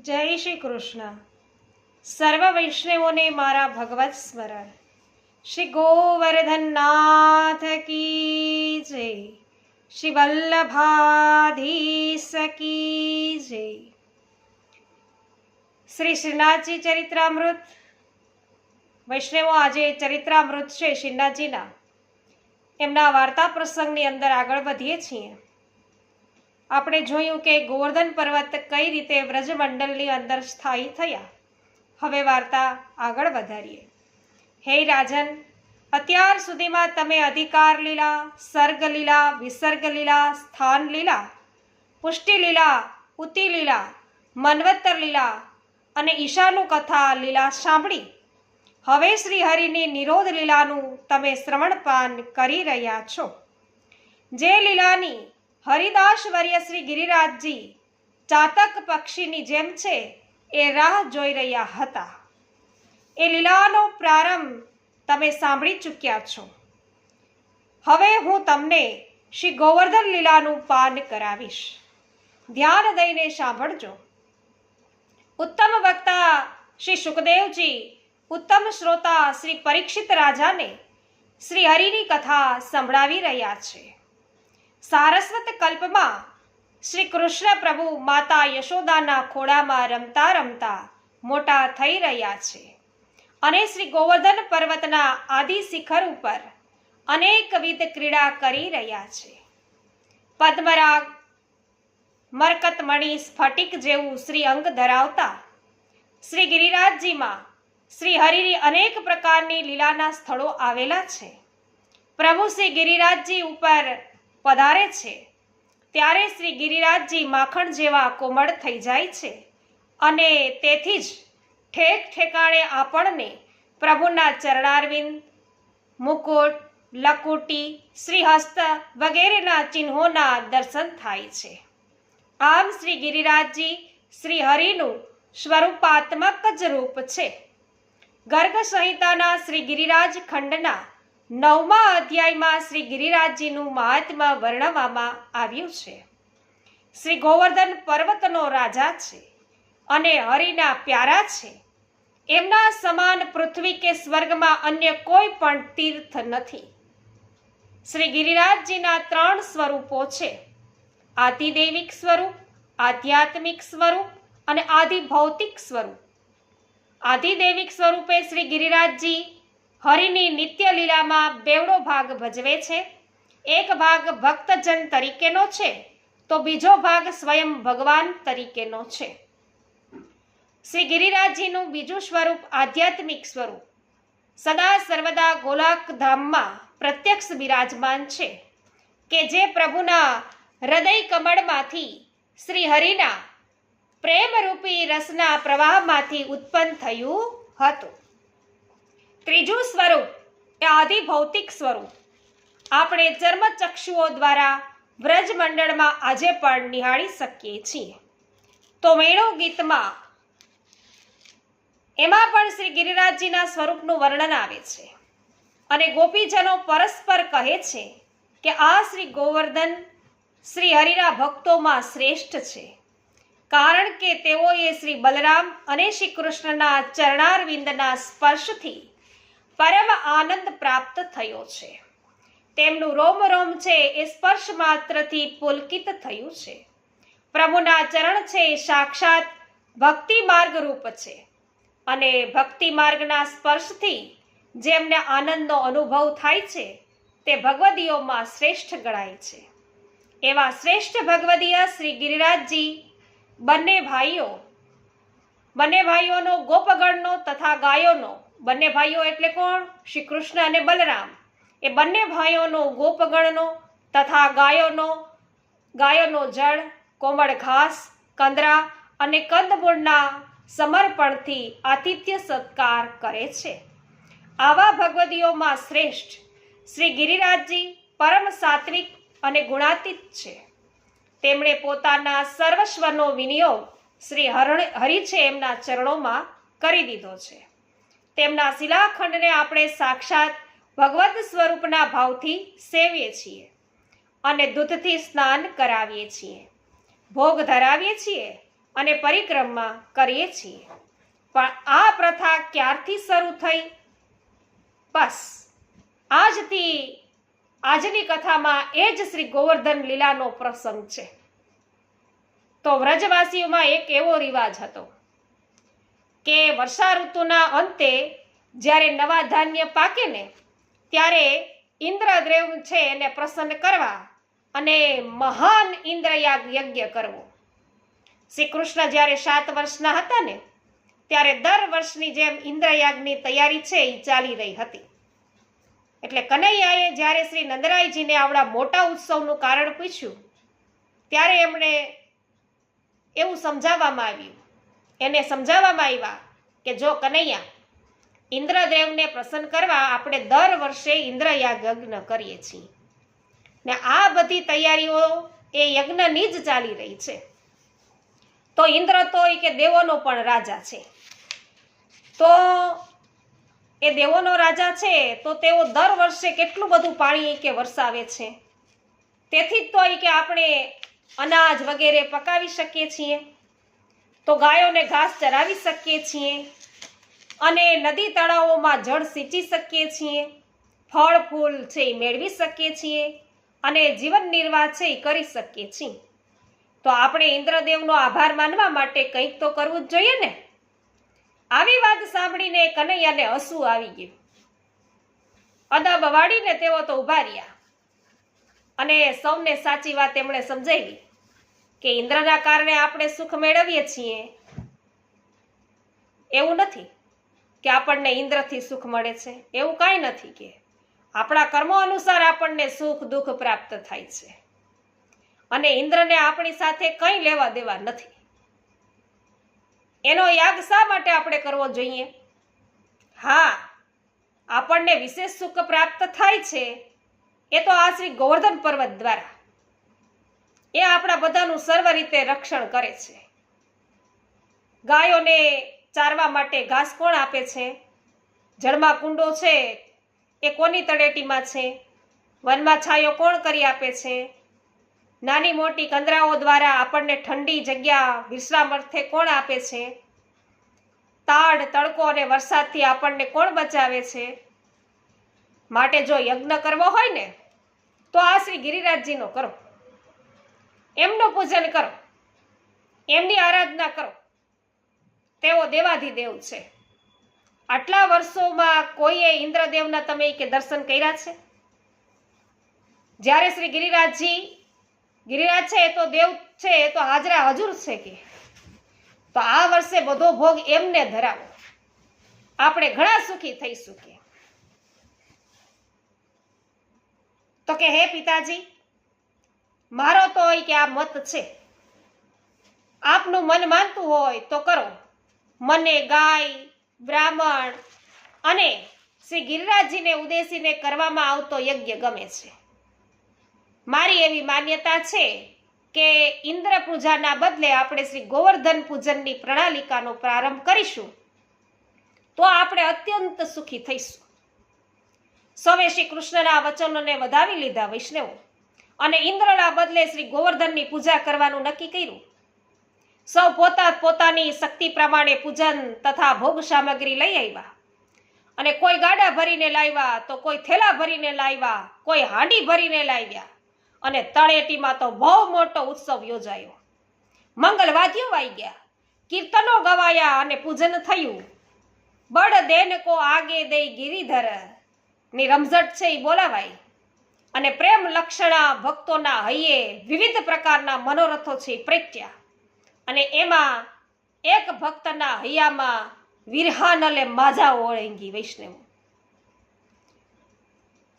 જય શ્રી કૃષ્ણ. સર્વ વૈષ્ણવોને મારા ભગવત સ્મરણ. શ્રી ગોવર્ધનનાથ કી જય. શ્રી વલ્લભાધીશ કી જય. શ્રી શ્રીનાથજી ચરિત્રામૃત. વૈષ્ણવો આજે ચરિત્રામૃત છે શ્રીનાથજીના. એમના વાર્તા પ્રસંગની અંદર આગળ વધીએ છીએ. આપણે જોયું કે ગોવર્ધન પર્વત કઈ રીતે વ્રજમંડળની અંદર સ્થાયી થયા. હવે વાર્તા આગળ વધારીએ. હે રાજન, અત્યાર સુધીમાં તમે અધિકાર લીલા સર્ગ લીલા વિસર્ગ લીલા સ્થાન લીલા પુષ્ટિ લીલા ઉતિ લીલા મન્વત્તર લીલા અને ઈશાનું કથા લીલા સાંભળી. હવે શ્રીહરિની નિરોધ લીલાનું તમે શ્રવણપાન કરી રહ્યા છો. જે લીલાની હરિદાસ વર્ય શ્રી ગિરિરાજજી, ચાતક પક્ષીની જેમ છે, એ રાહ જોઈ રહ્યા હતા. એ લીલાનો પ્રારંભ તમે સાંભળી ચૂક્યા છો. હવે હું તમને શ્રી ગોવર્ધન લીલાનું પાન કરાવીશ. ધ્યાન દઈને સાંભળજો. ઉત્તમ વક્તા શ્રી સુખદેવજી, ઉત્તમ શ્રોતા શ્રી પરીક્ષિત રાજાને શ્રી હરિની કથા સંભળાવી રહ્યા છે. સારસ્વત કલ્પમાં શ્રી કૃષ્ણ પ્રભુ માતા યશોદાના ખોળામાં રમતા રમતા મોટા થઈ રહ્યા છે. અને શ્રી ગોવર્ધન પર્વતના આદિ શિખર ઉપર અનેકવિધ ક્રીડા કરી રહ્યા છે. પદ્મરાગ, મરકતમણી, સ્ફટિક જેવું શ્રી અંગ ધરાવતા શ્રી ગિરિરાજજીમાં શ્રી હરિની અનેક પ્રકારની લીલાના સ્થળો આવેલા છે. પ્રભુ શ્રી ગિરિરાજજી ઉપર પધારે છે. ત્યારે શ્રી ગિરિરાજજી માખણ જેવા કોમળ થઈ જાય છે અને તેથી જ ઠેક ઠેકાણે આપણને પ્રભુના ચરણારવિંદ, મુકુટ, લકુટી, શ્રીહસ્ત વગેરેના ચિહ્નોના દર્શન થાય છે. આમ શ્રી ગિરિરાજજી શ્રી હરિનું સ્વરૂપાત્મક જ રૂપ છે. ગર્ગ સંહિતાના શ્રી ગિરિરાજ ખંડના નવમા અધ્યાયમાં શ્રી ગિરિરાજજીનું મહાત્મા વર્ણવવામાં આવ્યું છે. શ્રી ગોવર્ધન પર્વતનો રાજા છે અને હરિના પ્યારા છે. એમના સમાન પૃથ્વી કે સ્વર્ગમાં અન્ય કોઈ પણ તીર્થ નથી. શ્રી ગિરિરાજજીના ત્રણ સ્વરૂપો છે. આદિદૈવિક સ્વરૂપ, આધ્યાત્મિક સ્વરૂપ અને આદિ ભૌતિક સ્વરૂપ. આદિદૈવિક સ્વરૂપે શ્રી ગિરિરાજજી હરિની નિત્ય લીલામાં બેવડો ભાગ ભજવે છે. એક ભાગ ભક્તજન તરીકેનો છે, તો બીજો ભાગ સ્વયં ભગવાન તરીકેનો છે. શ્રી ગિરિરાજજીનું બીજું સ્વરૂપ આધ્યાત્મિક સ્વરૂપ. સદા સર્વદા ગોલાક ધામમાં પ્રત્યક્ષ બિરાજમાન છે, કે જે પ્રભુના હૃદય કમળમાંથી શ્રી હરિના પ્રેમરૂપી રસના પ્રવાહમાંથી ઉત્પન્ન થયું હતું. ત્રીજું સ્વરૂપ એ આદિ ભૌતિક સ્વરૂપ. આપણે ચર્મચક્ષુઓ દ્વારા વ્રજમંડળમાં આજે પણ નિહાળી શકીએ છીએ. તો મેળો ગીતમાં એમાં પણ શ્રી ગિરિરાજજીના સ્વરૂપનું વર્ણન આવે છે. અને ગોપીજનો પરસ્પર કહે છે કે આ શ્રી ગોવર્ધન શ્રી હરિના ભક્તોમાં શ્રેષ્ઠ છે. કારણ કે તેઓએ શ્રી બલરામ અને શ્રી કૃષ્ણના ચરણારવિંદના સ્પર્શથી પરમ આનંદ પ્રાપ્ત થયો છે. તેમનું રોમ રોમ છે એ સ્પર્શ માત્રથી પુલકિત થયું છે. પ્રભુના ચરણ છે સાક્ષાત ભક્તિ માર્ગ રૂપ છે અને ભક્તિ માર્ગના સ્પર્શથી જેમને આનંદનો અનુભવ થાય છે, તે ભગવદીઓમાં શ્રેષ્ઠ ગણાય છે. એવા શ્રેષ્ઠ ભગવદીય શ્રી ગિરિરાજજી, બંને ભાઈઓ, બંને ભાઈઓનો ગોપગણનો તથા ગાયોનો બંને ભાઈઓ એટલે કોણ? શ્રી કૃષ્ણ અને બલરામ. એ બંને ભાઈઓનો ગોપગણનો તથા ગાયોનો ગાયોનો જળ, કોમળ ઘાસ, કંદરા અને કંદમૂળના સમર્પણથી આતિથ્ય સત્કાર કરે છે. આવા ભગવદીઓમાં શ્રેષ્ઠ શ્રી ગિરિરાજજી પરમ સાત્વિક અને ગુણાતીત છે. તેમણે પોતાના સર્વસ્વનો વિનિયોગ શ્રી હરણ, હરિ છે એમના ચરણોમાં કરી દીધો છે. તેમના શિલાખંડને આપણે સાક્ષાત ભગવત સ્વરૂપના ભાવથી સેવીએ છીએ અને દૂધથી સ્નાન કરાવીએ છીએ. ભોગ ધરાવીએ છીએ અને પરિક્રમા કરીએ છીએ. પણ આ પ્રથા ક્યારથી શરૂ થઈ? બસ, આજથી, આજની કથામાં એ જ શ્રી ગોવર્ધન લીલાનો પ્રસંગ છે. તો વ્રજવાસીઓમાં એક એવો રિવાજ હતો. કે વર્ષા ઋતુના અંતે જ્યારે નવા ધાન્ય પાકે ને, ત્યારે ઇન્દ્રદેવ છે એને પ્રસન્ન કરવા અને મહાન ઇન્દ્રયાગ યજ્ઞ કરવો. શ્રી કૃષ્ણ જ્યારે સાત વર્ષના હતા ને, ત્યારે દર વર્ષની જેમ ઇન્દ્રયાગની તૈયારી છે એ ચાલી રહી હતી. એટલે કનૈયાએ જ્યારે શ્રી નંદરાયજીને આવડા મોટા ઉત્સવનું કારણ પૂછ્યું, ત્યારે એમણે એવું સમજાવવામાં આવ્યું. એને સમજાવવામાં આવ્યા કે જો કનૈયા ઇન્દ્રદેવને પ્રસન્ન કરવા આપણે દર વર્ષે ઇન્દ્રયાગ યજ્ઞ કરીએ છીએ. ને આ બધી તૈયારીઓ એ યજ્ઞની જ ચાલી રહી છે. તો ઇન્દ્ર તો એ કે દેવોનો પણ રાજા છે. તો એ દેવોનો રાજા છે, તો તેઓ દર વર્ષે કેટલું બધું પાણી કે વરસાવે છે. તેથી જ તો એ કે આપણે અનાજ વગેરે પકાવી શકીએ છીએ. તો ગાયોને ઘાસ ચરાવી શકીએ છીએ અને નદી તળાવોમાં જળ સિંચી શકીએ છીએ, ફળ, ફૂલ છે એ મેળવી શકીએ છીએ અને જીવન નિર્વાહ છે એ કરી શકીએ છીએ. તો આપણે ઇન્દ્રદેવનો આભાર માનવા માટે કંઈક તો કરવું જ જોઈએ ને? આવી વાત સાંભળીને કનૈયાને હસવું આવી ગયું. અદબ વાળીને તેઓ તો ઊભા રહ્યા અને સૌને સાચી વાત એમણે સમજાવી. કે ઇન્દ્રના કારણે આપણે સુખ મેળવીએ છીએ? એવું નથી કે આપણને ઇન્દ્રથી સુખ મળે છે. એવું કાંઈ નથી કે. આપણા કર્મો અનુસાર આપણને સુખ, દુઃખ પ્રાપ્ત થાય છે. અને ઇન્દ્રને આપણી સાથે કંઈ લેવા દેવા નથી. એનો યાગ શા માટે આપણે કરવો જોઈએ? હા, આપણને વિશેષ સુખ પ્રાપ્ત થાય છે. એ તો આ શ્રી ગોવર્ધન પર્વત દ્વારા. એ આપણા બધાનું સર્વ રીતે રક્ષણ કરે છે. ગાયોને ચારવા માટે ઘાસ કોણ આપે છે? જળમાં કુંડો છે? એ કોની તળેટીમાં છે? વનમાં છાયો કોણ કરી આપે છે? નાની મોટી કંદરાઓ દ્વારા આપણને ઠંડી જગ્યા વિશ્રામ અર્થે કોણ આપે છે? તાડ, તડકો અને વરસાદથી આપણને કોણ બચાવે છે? માટે જો યજ્ઞ કરવો હોય ને, તો આ શ્રી ગિરિરાજજીનો કરો. એમનું પૂજન કરો. એમની આરાધના કરો. તેઓ દેવાધિદેવ છે. આટલા વર્ષોમાં કોઈએ ઇન્દ્રદેવના તમે કે દર્શન કર્યા છે? જ્યારે શ્રી ગિરિરાજજી, ગિરિરાજ છે એ તો દેવ છે, એ તો હાજરા હજુર છે કે? તો આ વર્ષે બધો ભોગ એમને ધરાવો. આપણે ઘણા સુખી થઈ શકીએ. તો કે હે પિતાજી મારો તો હોય કે આ મત છે. આપનું મન માનતું હોય તો કરો. મને ગાય, બ્રાહ્મણ અને શ્રી ગિરિરાજજીને ઉદ્દેશીને કરવામાં આવતો યજ્ઞ ગમે છે. મારી એવી માન્યતા છે કે ઇન્દ્ર પૂજાના બદલે આપણે શ્રી ગોવર્ધન પૂજનની પ્રણાલિકાનો પ્રારંભ કરીશું. તો આપણે અત્યંત સુખી થઈશું. સૌએ શ્રી કૃષ્ણના વચનોને વધાવી લીધા, વૈષ્ણવો. અને ઇન્દ્રના બદલે શ્રી ગોવર્ધનની પૂજા કરવાનું નક્કી કર્યું. સૌ પોતા પોતાની શક્તિ પ્રમાણે પૂજન તથા ભોગ સામગ્રી લઈ આવ્યા. અને કોઈ ગાડા ભરીને લાવ્યા તો કોઈ થેલા ભરીને લાવ્યા, કોઈ હાંડી ભરીને લાવ્યા. અને તળેટીમાં તો બહુ મોટો ઉત્સવ યોજાયો. મંગલ વાદ્યો વાઈ ગયા. કીર્તનો ગવાયા અને પૂજન થયું. બળ દેન કો આગે દઈ ગિરિધર. ની રમઝટ છે એ બોલાવાઈ અને પ્રેમ લક્ષણા ભક્તોના હૈયે વિવિધ પ્રકારના મનોરથો છે પ્રેત્યા. અને એમાં એક ભક્તના હૈયામાં વિરહાનલે માજા ઓળંગી વૈષ્ણવ.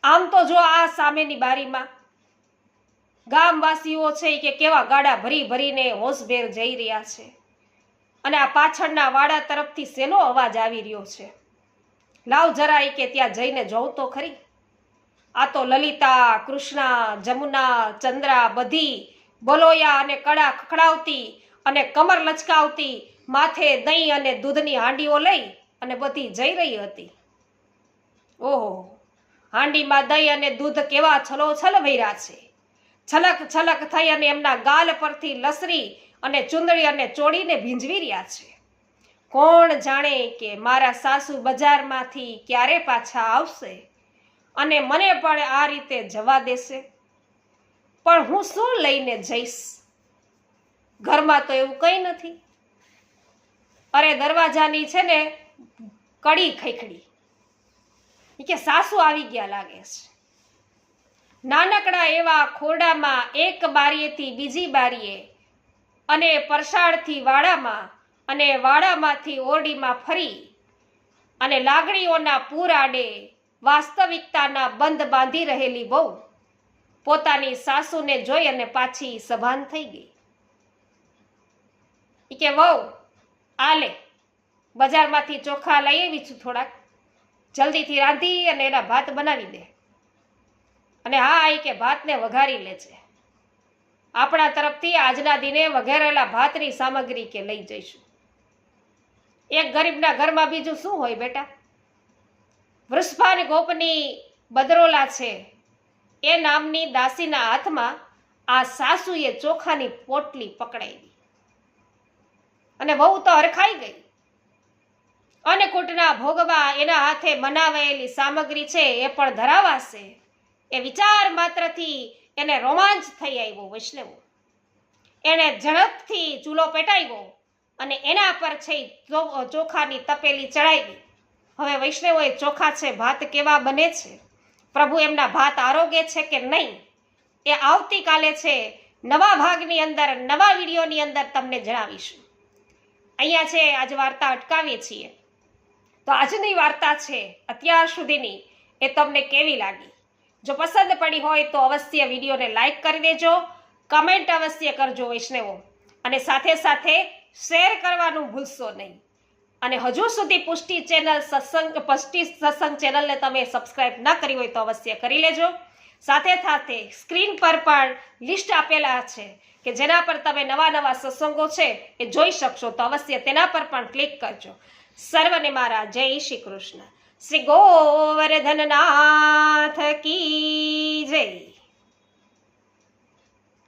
આમ તો જો આ સામેની બારીમાં ગામવાસીઓ છે કે કેવા ગાડા ભરી ભરીને હોશભેર જઈ રહ્યા છે. અને આ પાછળના વાડા તરફથી શેનો અવાજ આવી રહ્યો છે? લાવ જરાય કે ત્યાં જઈને જોઉં તો ખરી. આ તો લલિતા, કૃષ્ણા, જમુના, ચંદ્રા બધી બલોયા અને કડા ખખડાવતી અને કમર લચકાવતી, માથે દહીં અને દૂધની હાંડીઓ લઈ અને બધી જઈ રહી હતી. ઓહો, હાંડીમાં દહીં અને દૂધ કેવા છલોછલ વૈરા છે. છલક છલક થઈ અને એમના ગાલ પરથી લસરી અને ચુંદડી અને ચોળીને ભીંજવી રહ્યા છે. કોણ જાણે કે મારા સાસુ બજારમાંથી ક્યારે પાછા આવશે? અને મને પણ આ રીતે જવા દેશે. પણ હું શું લઈને જઈશ? ઘરમાં તો એવું કંઈ નથી. અરે દરવાજાની છે ને કડી ખૈખડી. કે સાસુ આવી ગયા લાગે છે. નાનકડા એવા ખોરડામાં એક બારીએથી બીજી બારીએ અને પરસાળથી વાડામાં અને વાડામાંથી ઓરડીમાં ફરી અને લાગણીઓના પૂર આડે વાસ્તવિકતાના બંધ બાંધી રહેલી બહુ પોતાની સાસુને જોઈ અને પાછી સભાન થઈ ગઈ. કે, વહુ, આ લે, બજારમાંથી ચોખા લઈ આવી છું થોડાક. જલ્દીથી રાંધી અને એના ભાત બનાવી દે. અને હા એ કે, ભાતને વઘારી લે છે. આપણા તરફથી આજના દિને વઘેરેલા ભાતની સામગ્રી કે લઈ જઈશું. એક ગરીબના ઘરમાં બીજું શું હોય બેટા? વૃષભાન ગોપની બદરોલા છે. એ નામની દાસીના હાથમાં આ સાસુએ ચોખાની પોટલી પકડાવી અને વહુ તો હરખાઈ ગઈ. અને કુટના ભોગવા એના હાથે બનાવાયેલી સામગ્રી છે એ પણ ધરાવાશે. એ વિચાર માત્રથી એને રોમાંચ થઈ આવ્યો વૈષ્ણવો. એણે ઝડપથી ચૂલો પેટાવ્યો અને એના પર છે ચોખાની તપેલી ચડાવી. હવે વૈષ્ણવોએ ચોખા છે, ભાત કેવા બને છે? પ્રભુ એમના ભાત આરોગ્ય છે કે નહીં? એ આવતીકાલે છે, નવા ભાગની અંદર, નવા વિડીયોની અંદર તમને જણાવીશું. અહીંયા છે, આજ વાર્તા અટકાવીએ છીએ. તો આજની વાર્તા છે, અત્યાર સુધીની, એ તમને કેવી લાગી? જો પસંદ પડી હોય તો અવશ્ય વિડીયોને લાઇક કરી દેજો, કમેન્ટ અવશ્ય કરજો વૈષ્ણવો. અને સાથે સાથે શેર કરવાનું ભૂલશો નહીં. અને હજુ સુધી પુષ્ટિ ચેનલ સત્સંગ, પુષ્ટિ સત્સંગ ચેનલને તમે સબસ્ક્રાઇબ ન કરી હોય તો અવશ્ય કરી લેજો. સાથે સાથે સ્ક્રીન પર પણ લિસ્ટ આપેલા છે કે જેના પર તમે નવા નવા સત્સંગો છે એ જોઈ શકશો તો અવશ્ય તેના પર પણ ક્લિક કરજો. સર્વને મારા જય શ્રી કૃષ્ણ. શ્રી ગોવર્ધનનાથ કી જય.